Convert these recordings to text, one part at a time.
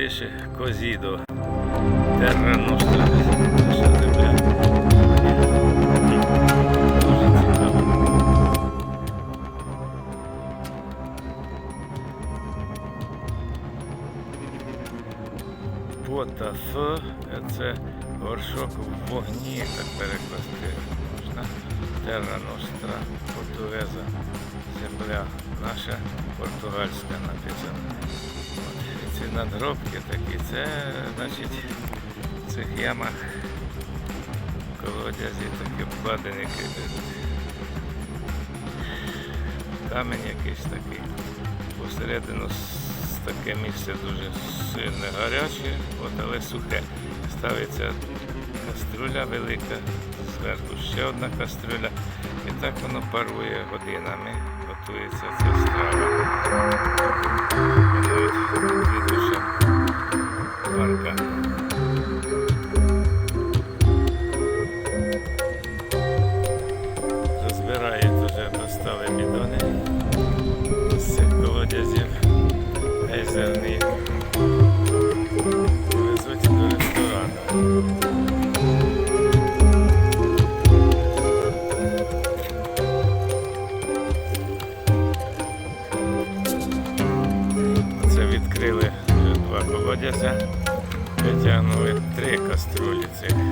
Пише Козідо. Терра Ностра. Наша земля. Дуже цікаво. Пота це горшок в вогні, так перекласти можна. Терра Ностра, португеза, земля наша португальська написана. Ці надгробки такі, це значить в цих ямах колодязі такі обкладені камінь якийсь такий. Посередину таке місце дуже сильне гаряче, от, але сухе. Ставиться каструля велика, зверху ще одна каструля. І так воно парує годинами, готується ця страва. От парка. Розбирають вже достали бідони з цих колодязів. Два витягнули три каструлі цих.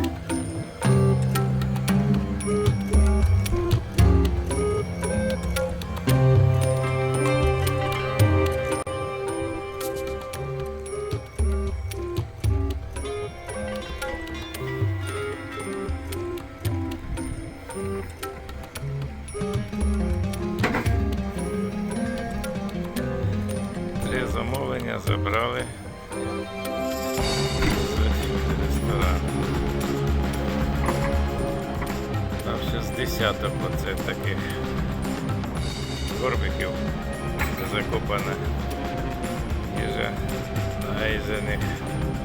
Там ще з десяток оце таких горбиків закопана. Їжа. Нагайзених термана,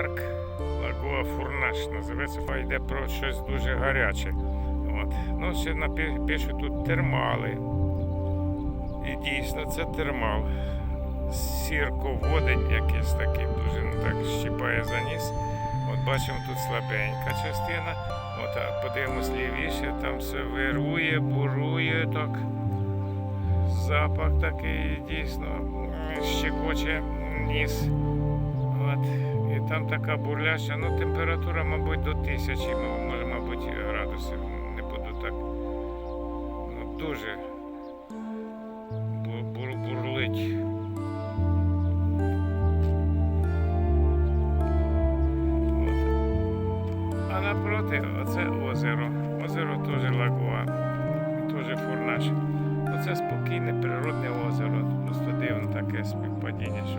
парк Лагуа Фурнаш називається, йде про щось дуже гаряче. От. Ну, ще напи- тут термали. І дійсно це термал. Сірководень якийсь такий, дуже ну, так щіпає за ніс. От бачимо тут слабенька частина. От, а подивимось лівіше, там все вирує, бурує так. Запах такий дійсно щекоче ніс. Там така бурляща, ну температура, мабуть, до тисячі, може, мабуть, градусів. Не буду так. Ну, дуже бу- бур- бурлить. А напроти оце озеро. Озеро теж лагуа, теж фурнаш. Оце спокійне природне озеро. Просто дивно таке співпадіння, що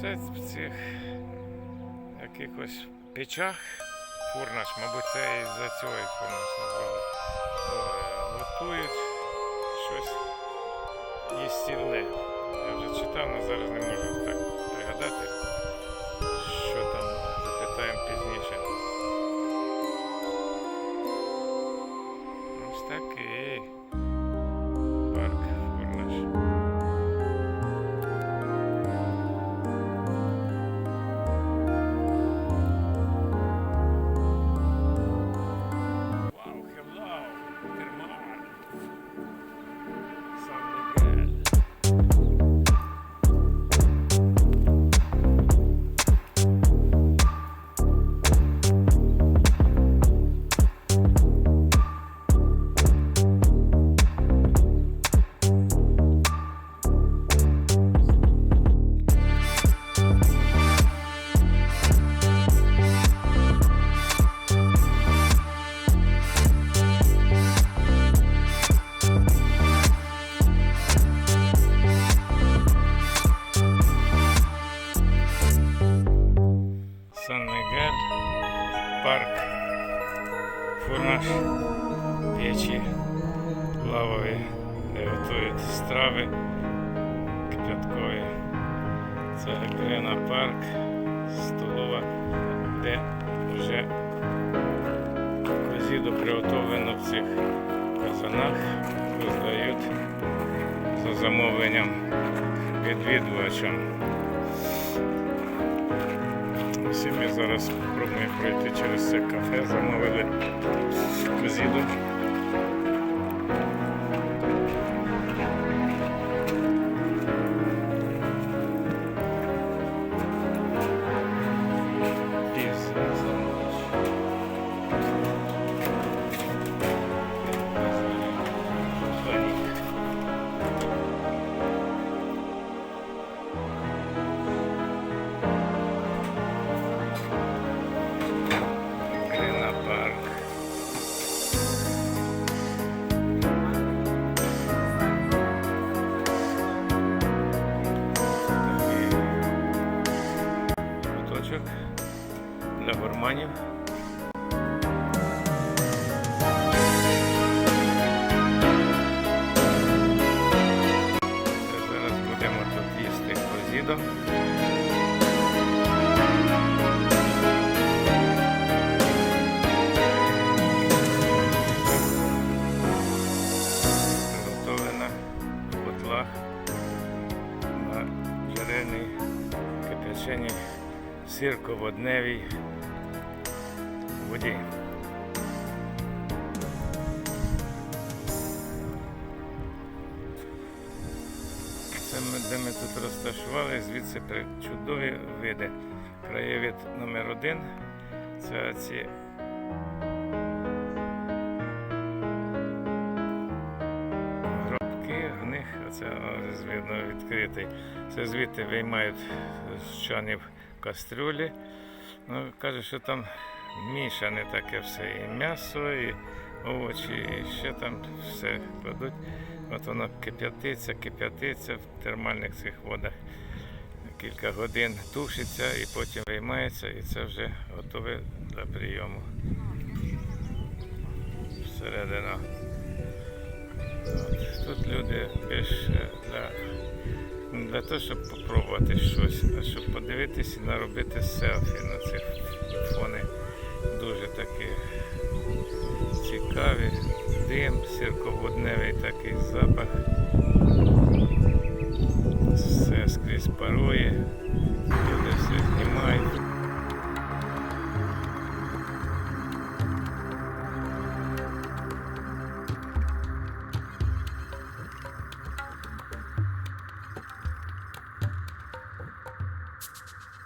це в цих якихось печах фурнаш, мабуть, це і за цього і фурнаш назвали. Готують щось їстівне. Я вже читав, але зараз не можу так пригадати, страви кипяткові. Це Грина парк, столова, де вже козіду приготовлено в цих казанах, роздають за замовленням відвідувачам. Всі ми зараз спробуємо пройти через це кафе, замовили козіду. Для. Зараз будемо тут їсти козідо. Приготовлена в котлах на жареній кипяченій сирководневій воді. Це ми, де ми тут розташували, звідси при- чудові види. Краєвид номер один. Це ці гробки, в них оце ось відкритий. Це звідти виймають з чанів кастрюлі. Ну, каже, що там мішане таке все. І м'ясо, і овочі, і ще там все кладуть. От воно кип'ятиться, кип'ятиться в термальних цих водах. Кілька годин тушиться і потім виймається, і це вже готове для прийому. Всередина. От. Тут люди більше для, для того, щоб попробувати щось, а щоб подивитися і наробити селфі на цих фони. Дуже такі цікаві. Дим, сірководневий такий запах. Все скрізь парує.